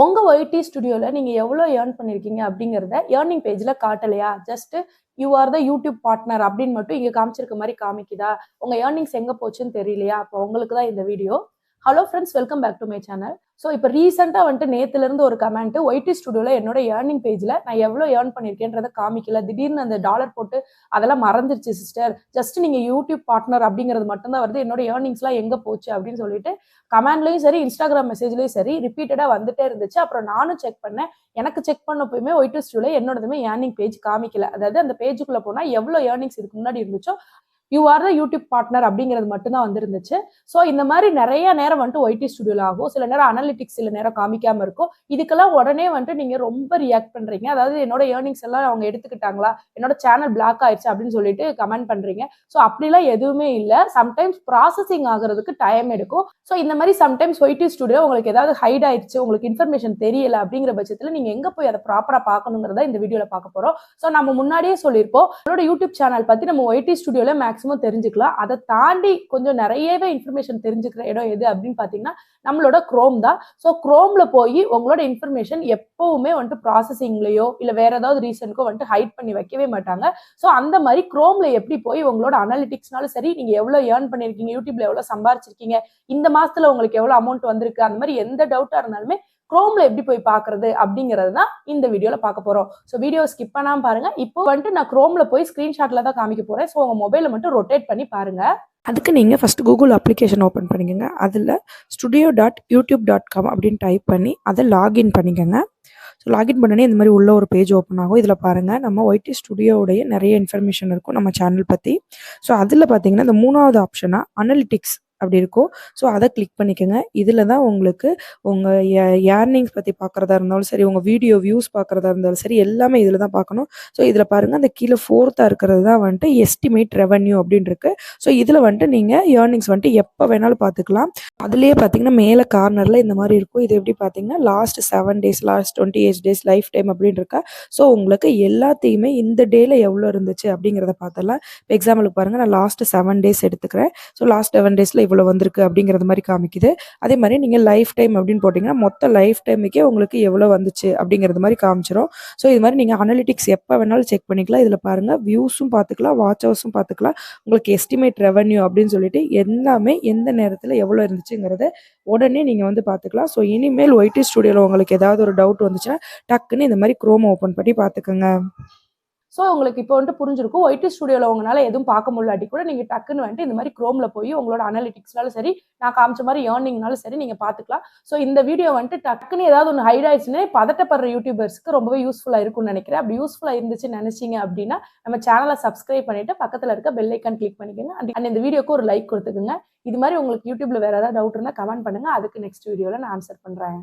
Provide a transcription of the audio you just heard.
உங்கள் ஒய்டி ஸ்டுடியோவில் நீங்கள் எவ்வளோ ஏர்ன் பண்ணியிருக்கீங்க அப்படிங்கிறத ஏர்னிங் பேஜில் காட்டலையா? Just you are the YouTube partner அப்படின்னு மட்டும் இங்கே காமிச்சிருக்க மாதிரி காமிக்குதா? உங்கள் ஏர்னிங்ஸ் எங்கே போச்சுன்னு தெரியலையா? அப்போ உங்களுக்கு தான் இந்த video hello friends welcome back to my channel so இப்போ ரீசெண்டாக வந்துட்டு நேற்றுலேருந்து ஒரு கமெண்ட் ஒய்டி ஸ்டுடியோவில் என்னோட ஏர்னிங் பேஜில் நான் எவ்வளோ ஏர்ன் பண்ணியிருக்கேன்றதை காமிக்கல. திடீர்னு அந்த டாலர் போட்டு அதெல்லாம் மறந்துருச்சு சிஸ்டர் ஜஸ்ட் நீங்கள் யூடியூப் பார்ட்னர் அப்படிங்கிறது மட்டும்தான் வருது. என்னோட ஏர்னிங்ஸ்லாம் எங்கே போச்சு அப்படின்னு சொல்லிட்டு கமெண்ட்லையும் சரி இன்ஸ்டாகிராம் மெசேஜ்லையும் சரி ரிப்பீட்டடாக வந்துட்டே இருந்துச்சு. அப்புறம் நானும் செக் பண்ணேன். எனக்கு செக் பண்ணப்போயுமே ஒய்டி ஸ்டுடியோவில் என்னோடதுமே ஏர்னிங் பேஜ் காமிக்கல. அதாவது அந்த பேஜுக்குள்ளே போனால் எவ்வளோ ஏர்னிங்ஸ் இதுக்கு முன்னாடி இருந்துச்சோ you are the YouTube partner அப்படிங்கிறது மட்டும்தான் வந்துருந்துச்சு. ஸோ இந்த மாதிரி நிறைய நேரம் வந்துட்டு ஒய்டி ஸ்டுடியோவில் ஆகும். சில நேரம் அனலிட்டிக்ஸ் சில நேரம் காமிக்காம இருக்கும். இதுக்கெல்லாம் உடனே வந்துட்டு நீங்கள் ரொம்ப ரியாக்ட் பண்ணுறீங்க அதாவது என்னோட ஏர்னிங்ஸ் எல்லாம் அவங்க எடுத்துக்கிட்டாங்களா? என்னோட சேனல் பிளாக் ஆயிடுச்சு அப்படின்னு சொல்லிட்டு கமெண்ட் பண்ணுறீங்க ஸோ அப்படிலாம் எதுவுமே இல்லை. சம்டைம்ஸ் ப்ராசஸிங் ஆகுறதுக்கு டைம் எடுக்கும். ஸோ இந்த மாதிரி சம்டைம்ஸ் ஒய்டி ஸ்டுடியோ உங்களுக்கு ஏதாவது ஹைட் ஆயிடுச்சு உங்களுக்கு இன்ஃபர்மேஷன் தெரியல அப்படிங்கிற பட்சத்தில் நீங்கள் எங்கே போய் அதை ப்ராப்பராக பார்க்கணுங்கிறத இந்த வீடியோவில் பார்க்க போகிறோம் ஸோ நம்ம முன்னாடியே சொல்லியிருப்போம். என்னோட யூடியூப் சேனல் பற்றி நம்ம ஒய்டி ஸ்டுடியோவில் மேக்ஸிமம் தெரிஞ்சுக்கலாம். அதை தாண்டி கொஞ்சம் நிறையவே இன்ஃபர்மேஷன் தெரிஞ்சுக்கிற இடம் எது அப்படின்னு பார்த்தீங்கன்னா நம்மளோட க்ரோம் தான். ஸோ க்ரோமில் போய் உங்களோட இன்ஃபர்மேஷன் எப்போவுமே வந்துட்டு ப்ராசஸிங்லேயோ இல்லை வேற ஏதாவது ரீசனுக்கோ வந்துட்டு ஹைட் பண்ணி வைக்கவே மாட்டாங்க. ஸோ அந்த மாதிரி க்ரோமில் எப்படி போய் உங்களோட அனாலிட்டிக்ஸ்னாலும் சரி நீங்கள் எவ்வளோ ஏர்ன் பண்ணியிருக்கீங்க யூடியூப்ல எவ்வளோ சம்பாரிச்சிருக்கீங்க இந்த மாதத்தில் உங்களுக்கு எவ்வளோ அமௌண்ட் வந்திருக்கு அந்த மாதிரி எந்த டவுட்டாக இருந்தாலுமே க்ரோம்ல எப்படி போய் பார்க்கறது அப்படிங்கிறது தான் இந்த வீடியோல பார்க்க போறோம். ஸோ வீடியோ ஸ்கிப் பண்ணாம பாருங்க. இப்போ வந்துட்டு நான் க்ரோம்ல போய் ஸ்கிரீன்ஷாட்ல தான் காமிக்க போறேன். ஸோ உங்க மொபைலை மட்டும் ரொட்டேட் பண்ணி பாருங்க. அதுக்கு நீங்கள் ஃபஸ்ட்டு கூகுள் அப்ளிகேஷன் ஓப்பன் பண்ணிக்கோங்க. அதில் studio dot YouTube dot com அப்படின்னு டைப் பண்ணி அதை லாகின் பண்ணிக்கோங்க. ஸோ லாகின் பண்ணனே இந்த மாதிரி உள்ள ஒரு பேஜ் ஓப்பன் ஆகும். இதில் பாருங்கள் நம்ம ஒய்டி ஸ்டுடியோவுடைய நிறைய இன்ஃபர்மேஷன் இருக்கும் நம்ம சேனல் பற்றி ஸோ அதில் பார்த்தீங்கன்னா இந்த மூணாவது ஆப்ஷனாக அனலிட்டிக்ஸ் அப்படி இருக்கும் ஸோ அதை கிளிக் பண்ணிக்கோங்க. இதில் தான் உங்களுக்கு உங்கள் ஏர்னிங்ஸ் பற்றி பார்க்குறதா இருந்தாலும் சரி உங்கள் வீடியோ வியூஸ் பார்க்குறதா இருந்தாலும் சரி எல்லாமே இதில் தான் பார்க்கணும் ஸோ இதில் பாருங்கள் அந்த கீழே ஃபோர்த்தாக இருக்கிறது தான் வந்துட்டு எஸ்டிமேட் ரெவன்யூ அப்படின்னு இருக்குது ஸோ இதில் வந்துட்டு நீங்கள் ஏர்னிங்ஸ் வந்துட்டு எப்போ வேணாலும் பார்த்துக்கலாம் அதுலேயே பார்த்தீங்கன்னா மேலே கார்னரில் இந்த மாதிரி இருக்கும். இது எப்படி பார்த்தீங்கன்னா last seven days last twenty eight days lifetime அப்படின்னு இருக்கா ஸோ உங்களுக்கு எல்லாத்தையுமே இந்த டேயில் எவ்வளோ இருந்துச்சு அப்படிங்கிறத பார்த்தலாம் இப்போ எக்ஸாம்பிளுக்கு பாருங்கள் நான் லாஸ்ட் செவன் டேஸ் எடுத்துக்கிறேன். ஸோ லாஸ்ட் செவன் டேஸில் இவ்வளோ வந்திருக்கு அப்படிங்கிறது மாதிரி காமிக்குது. அதே மாதிரி நீங்கள் லைஃப் டைம் அப்படின்னு போட்டிங்கன்னா மொத்த லைஃப் டைமுக்கே உங்களுக்கு எவ்வளோ வந்துச்சு அப்படிங்கிறது மாதிரி காமிச்சிடும் ஸோ இது மாதிரி நீங்கள் அனலிட்டிக்ஸ் எப்போ வேணாலும் செக் பண்ணிக்கலாம். இதில் பாருங்கள் வியூஸும் பார்த்துக்கலாம் வாட்ச் ஹவர்ஸும் பார்த்துக்கலாம் உங்களுக்கு எஸ்டிமேட் ரெவன்யூ அப்படின்னு சொல்லிட்டு எல்லாமே எந்த நேரத்தில் எவ்வளோ இருந்துச்சு இருந்துச்சுங்கிறத உடனே நீங்கள் வந்து பார்த்துக்கலாம் ஸோ இனிமேல் ஒயிட்டி ஸ்டுடியோவில் உங்களுக்கு ஏதாவது ஒரு டவுட் வந்துச்சுன்னா டக்குன்னு இந்த மாதிரி க்ரோம் ஓப்பன் பண்ணி பார்த்துக்கோங்க ஸோ உங்களுக்கு இப்போ வந்துட்டு புரிஞ்சிருக்கும். ஒயிட்டி ஸ்டுடியோவில் உங்களால் எதுவும் பார்க்க முடியாட்டி கூட நீங்கள் டக்குன்னு வந்துட்டு இந்த மாதிரி க்ரோமில் போய் உங்களோட அனாலிட்டிக்ஸ்னாலும் சரி நான் காமிச்ச மாதிரி ஏர்னிங்னாலும் சரி நீங்கள் பார்த்துக்கலாம் ஸோ இந்த வீடியோ வந்துட்டு டக்குன்னு ஏதாவது ஒன்று ஹைட் ஆயிடுச்சுன்னா பதட்டப்படுற யூடியூபர்ஸ்க்கு ரொம்பவே யூஸ்ஃபுல்லாக இருக்கும்னு நினைக்கிறேன். அப்படி யூஸ்ஃபுல்லாக இருந்துச்சுன்னு நினச்சிங்க அப்படின்னா நம்ம சேனலை சப்ஸ்கிரைப் பண்ணிவிட்டு பக்கத்தில் இருக்க பெல்லைக்கான் கிளிக் பண்ணிக்கோங்க. அண்ட் அண்ட் இந்த வீடியோக்கு ஒரு லைக் கொடுத்துக்குங்க. இது மாதிரி உங்களுக்கு யூடியூப்ல வேற ஏதாவது டவுட் இருந்தால் கமெண்ட் பண்ணுங்க. அதுக்கு நெக்ஸ்ட் வீடியோவில் நான் ஆன்சர் பண்ணுறேன்